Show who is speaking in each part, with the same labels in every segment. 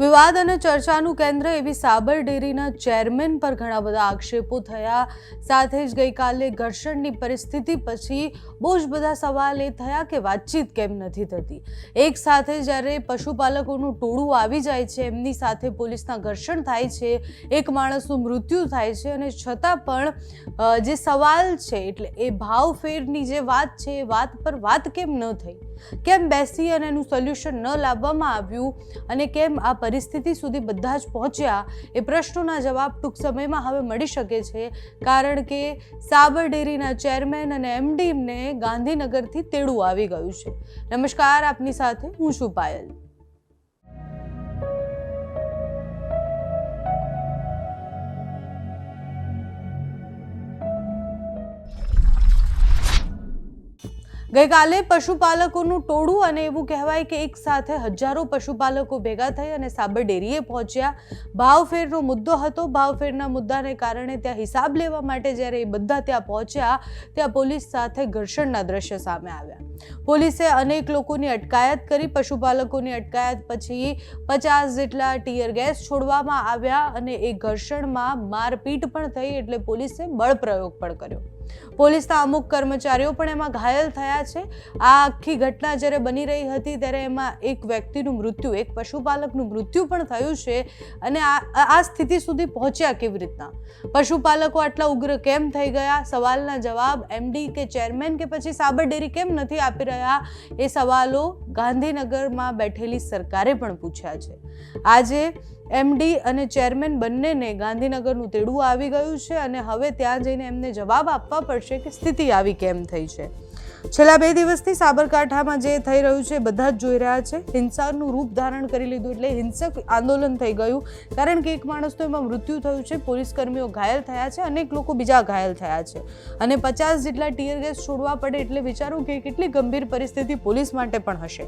Speaker 1: વિવાદ અને ચર્ચાનું કેન્દ્ર એવી સાબર ડેરીના ચેરમેન પર ઘણા બધા આક્ષેપો થયા. સાથે જ ગઈકાલે ઘર્ષણની પરિસ્થિતિ પછી બહુ જ બધા સવાલ એ થયા કે વાતચીત કેમ નથી થતી? એક સાથે જ્યારે પશુપાલકોનું ટોળું આવી જાય છે, એમની સાથે પોલીસના ઘર્ષણ થાય છે, એક માણસનું મૃત્યુ થાય છે અને છતાં પણ જે સવાલ છે એટલે એ ભાવ ફેરની જે વાત છે, એ વાત પર વાત કેમ ન થઈ? કેમ બેસી અને એનું સોલ્યુશન ન લાવવામાં આવ્યું? અને કેમ આ પરિસ્થિતિ સુધી બધા જ પહોંચ્યા? એ પ્રશ્નોના જવાબ ટૂંક સમયમાં હવે મળી શકે છે. કારણ કે સાબર ડેરીના ચેરમેન અને એમડીને ગાંધીનગરથી તેડું આવી ગયું છે. નમસ્કાર આપની સાથે હું છું પાયલ. ગઈકાલે પશુપાલકોનું ટોળું અને એવું કહેવાય કે એક સાથે હજારો પશુપાલકો ભેગા થઈ અને સાબર ડેરીએ પહોંચ્યા. ભાવફેરનો મુદ્દો હતો. ભાવફેરના મુદ્દાને કારણે ત્યાં હિસાબ લેવા માટે જ્યારે એ બધા ત્યાં પહોંચ્યા, ત્યાં પોલીસ સાથે ઘર્ષણના દ્રશ્ય સામે આવ્યા. પોલીસે અનેક લોકોની અટકાયત કરી. પશુપાલકોની અટકાયત પછી પચાસ જેટલા ટીયર ગેસ છોડવામાં આવ્યા અને એ ઘર્ષણમાં મારપીટ પણ થઈ એટલે પોલીસે બળપ્રયોગ પણ કર્યો. પોલીસના અમુક કર્મચારીઓ પણ એમાં ઘાયલ થયા છે. આ આખી ઘટના જ્યારે બની રહી હતી ત્યારે એમાં એક વ્યક્તિનું મૃત્યુ, એક પશુપાલકનું મૃત્યુ પણ થયું છે અને આ આ સ્થિતિ સુધી પહોંચ્યા કેવી રીતના? પશુપાલકો આટલા ઉગ્ર કેમ થઈ ગયા? સવાલના જવાબ એમડી કે ચેરમેન કે પછી સાબર ડેરી કેમ નથી આપી રહ્યા? એ સવાલો ગાંધીનગરમાં બેઠેલી સરકારે પણ પૂછ્યા છે. આજે એમડી અને ચેરમેન બંનેને ગાંધીનગરનું તેડું આવી ગયું છે અને હવે ત્યાં જઈને એમને જવાબ આપવા પડશે કે સ્થિતિ આવી કેમ થઈ છે. છેલ્લા બે દિવસથી સાબરકાંઠામાં જે થઈ રહ્યું છે, બધા જ જોઈ રહ્યા છે. હિંસાનું રૂપ ધારણ કરી લીધું એટલે હિંસક આંદોલન થઈ ગયું. કારણ કે એક માણસનું એમાં મૃત્યુ થયું છે પોલીસ કર્મીઓ ઘાયલ થયા છે, અનેક લોકો બીજા ઘાયલ થયા છે. અને પચાસ જેટલા ટીયર ગેસ છોડવા પડે એટલે વિચારું કે કેટલી ગંભીર પરિસ્થિતિ પોલીસ માટે પણ હશે.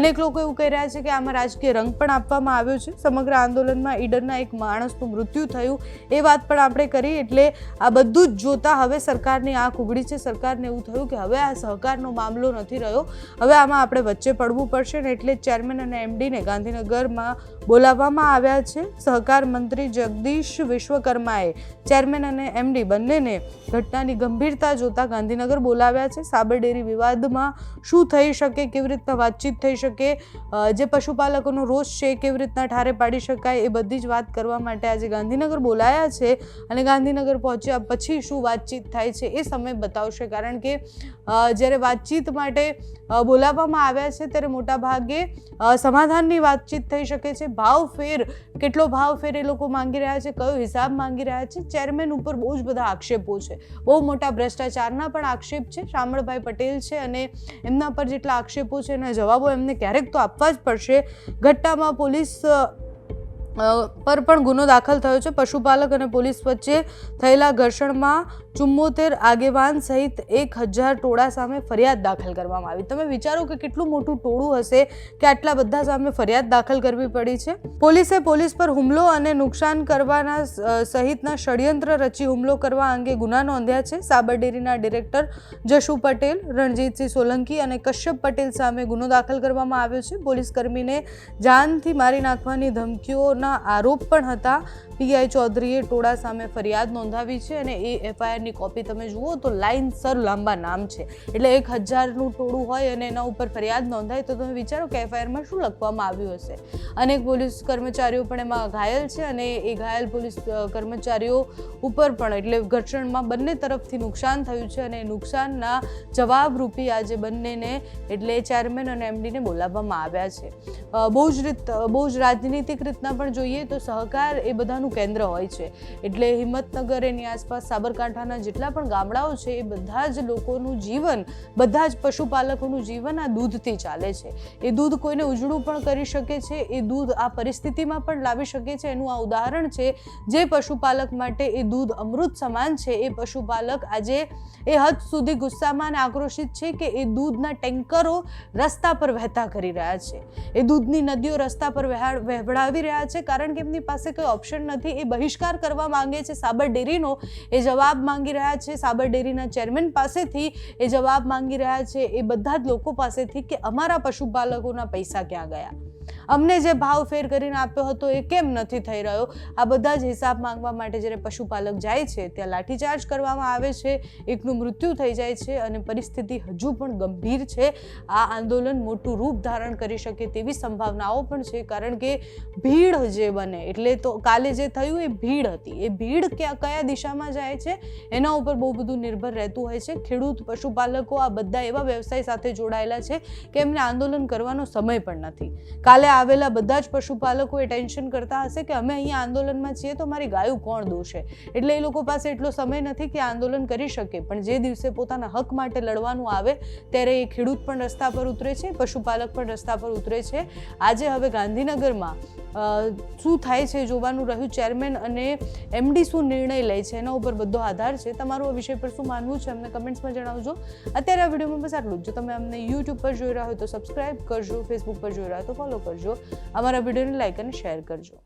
Speaker 1: અનેક લોકો એવું કહી રહ્યા છે કે આમાં રાજકીય રંગ પણ આપવામાં આવ્યો છે. સમગ્ર આંદોલનમાં ઈડરના એક માણસનું મૃત્યુ થયું. એ વાત પણ આપણે કરી એટલે આ બધું જ જોતા હવે સરકારની આંખ ઉઘડી છે. સરકારને એવું થયું કે હવે આ સહકારનો મામલો નથી રહ્યો. હવે આમાં આપણે વચ્ચે પડવું પડશે ને એટલે ચેરમેન અને એમડીને ગાંધીનગરમાં બોલાવવામાં આવ્યા છે. સહકાર મંત્રી જગદીશ વિશ્વકર્માએ ચેરમેન અને એમડી બંનેને ઘટનાની ગંભીરતા જોતા ગાંધીનગર બોલાવ્યા છે. સાબરડેરી વિવાદમાં શું થઈ શકે, કેવી રીતના વાતચીત થઈ શકે જે પશુપાલકોનો રોષ છે કેવી રીતના ઠારે પાડી શકાય એ બધી જ વાત કરવા માટે આજે ગાંધીનગર બોલાયા છે અને ગાંધીનગર પહોંચ્યા પછી શું વાતચીત થાય છે એ સમય બતાવશે. કારણ કે જ્યારે વાતચીત માટે બોલાવવામાં આવ્યા છે ત્યારે મોટાભાગે સમાધાનની વાતચીત થઈ શકે છે. ભાવ ફેર, કેટલો ભાવ ફેર એ લોકો માંગી રહ્યા છે, કયો હિસાબ માંગી રહ્યા છે, ચેરમેન ઉપર બહુ જ બધા આક્ષેપો છે. બહુ મોટા ભ્રષ્ટાચારના પણ આક્ષેપ છે. શામળભાઈ પટેલ છે અને એમના પર જેટલા આક્ષેપો છે, એના જવાબો એમને ક્યારેક તો આપવા જ પડશે. ઘટ્ટામાં પોલીસ પર પણ ગુનો દાખલ થયો છે. પશુપાલક અને પોલીસ વચ્ચે થયેલા ઘર્ષણમાં ચુમ્મોતેર આગેવાન સહિત એક હજાર ટોળા સામે ફરિયાદ દાખલ કરવામાં આવી. તમે વિચારો કે કેટલું મોટું ટોળું હશે કે આટલા બધા સામે ફરિયાદ દાખલ કરવી પડી છે? પોલીસે પોલીસ પર હુમલો અને નુકસાન કરવાના સહિતના ષડયંત્ર રચી હુમલો કરવા અંગે ગુના નોંધ્યા છે. સાબરડેરીના ડિરેક્ટર જશુ પટેલ, રણજીતસિંહ સોલંકી અને કશ્યપ પટેલ સામે ગુનો દાખલ કરવામાં આવ્યો છે. પોલીસ કર્મીને જાનથી મારી નાખવાની ધમકીઓના આરોપ પણ હતા. પીઆઈ ચૌધરીએ ટોળા સામે ફરિયાદ નોંધાવી છે અને એ એફઆઈઆરની કોપી તમે જુઓ તો લાઇનસર લાંબા નામ છે. એટલે એક હજારનું ટોળું હોય અને એના ઉપર ફરિયાદ નોંધાય તો તમે વિચારો કે એફઆઈઆરમાં શું લખવામાં આવ્યું હશે. અનેક પોલીસ કર્મચારીઓ પણ એમાં ઘાયલ છે અને એ ઘાયલ પોલીસ કર્મચારીઓ ઉપર પણ એટલે ઘર્ષણમાં બંને તરફથી નુકસાન થયું છે અને નુકસાનના જવાબરૂપી આજે બંનેને એટલે ચેરમેન અને એમડીને બોલાવવામાં આવ્યા છે. બહુ જ રીત બહુ જ રાજનીતિક રીતના પણ જોઈએ તો સહકાર એ બધાનું કેન્દ્ર હોય છે. એટલે હિંમતનગર એની આસપાસ સાબરકાંઠાના જેટલા પણ ગામડાઓ છે, એ બધા જ લોકોનું જીવન, બધા જ પશુપાલકોનું જીવન આ દૂધથી ચાલે છે. એ દૂધ કોઈને ઉજળું પણ કરી શકે છે, એ દૂધ આ પરિસ્થિતિમાં પણ લાવી શકે છે. એનું આ ઉદાહરણ છે, જે પશુપાલક માટે એ દૂધ અમૃત સમાન છે, એ પશુપાલક આજે એ હદ સુધી ગુસ્સામાં અને આક્રોશિત છે કે એ દૂધના ટેન્કરો રસ્તા પર વહેતા કરી રહ્યા છે. એ દૂધની નદીઓ રસ્તા પર વહેા- વહેવડાવી રહ્યા છે કારણ કે એમની પાસે કોઈ ઓપ્શન નથી. એ બહિષ્કાર કરવા માંગે છે. સાબર ડેરીનો એ જવાબ માંગી રહ્યા છે. સાબર ડેરીના ચેરમેન પાસેથી એ જવાબ માંગી રહ્યા છે. એ બધા જ લોકો પાસેથી કે અમારા પશુપાલકોના પૈસા ક્યાં ગયા? અમને જે ભાવ ફેર કરીને આપ્યો હતો એ કેમ નથી થઈ રહ્યો? આ બધા જ હિસાબ માંગવા માટે જ્યારે પશુપાલક જાય છે, ત્યાં લાઠીચાર્જ કરવામાં આવે છે, એકનું મૃત્યુ થઈ જાય છે અને પરિસ્થિતિ હજુ પણ ગંભીર છે. આ આંદોલન મોટું રૂપ ધારણ કરી શકે તેવી સંભાવનાઓ પણ છે, કારણ કે ભીડ જે બને, એટલે તો કાલે જે થયું એ ભીડ હતી. એ ભીડ ક્યાં, કયા દિશામાં જાય છે, એના ઉપર બહુ બધું નિર્ભર રહેતું હોય છે. ખેડૂત, પશુપાલકો આ બધા એવા વ્યવસાય સાથે જોડાયેલા છે કે એમને આંદોલન કરવાનો સમય પણ નથી. કાલે આવેલા બધા જ પશુપાલકો એ ટેન્શન કરતા હશે કે અમે અહીંયા આંદોલનમાં છીએ તો મારી ગાયું કોણ દોશે? એટલે એ લોકો પાસે એટલો સમય નથી કે આંદોલન કરી શકે. પણ જે દિવસે પોતાના હક માટે લડવાનું આવે, ત્યારે એ ખેડૂત પણ રસ્તા પર ઉતરે છે, પશુપાલક પણ રસ્તા પર ઉતરે છે. આજે હવે ગાંધીનગરમાં શું થાય છે જોવાનું રહ્યું? ચેરમેન અને એમડી શું નિર્ણય લે છે? એના ઉપર બધો આધાર છે. તમારું આ વિષય પર શું માનવું છે અમને કમેન્ટ્સમાં જણાવજો. અત્યારે આ વિડીયોમાં બસ આટલું જ. તમે અમને યુટ્યુબ પર જોઈ રહ્યા હોય તો સબસ્ક્રાઇબ કરજો ફેસબુક પર જોઈ રહ્યા હોય તો ફોલો કરજો. અમારા વિડીયોને લાઇક અને શેર કરજો.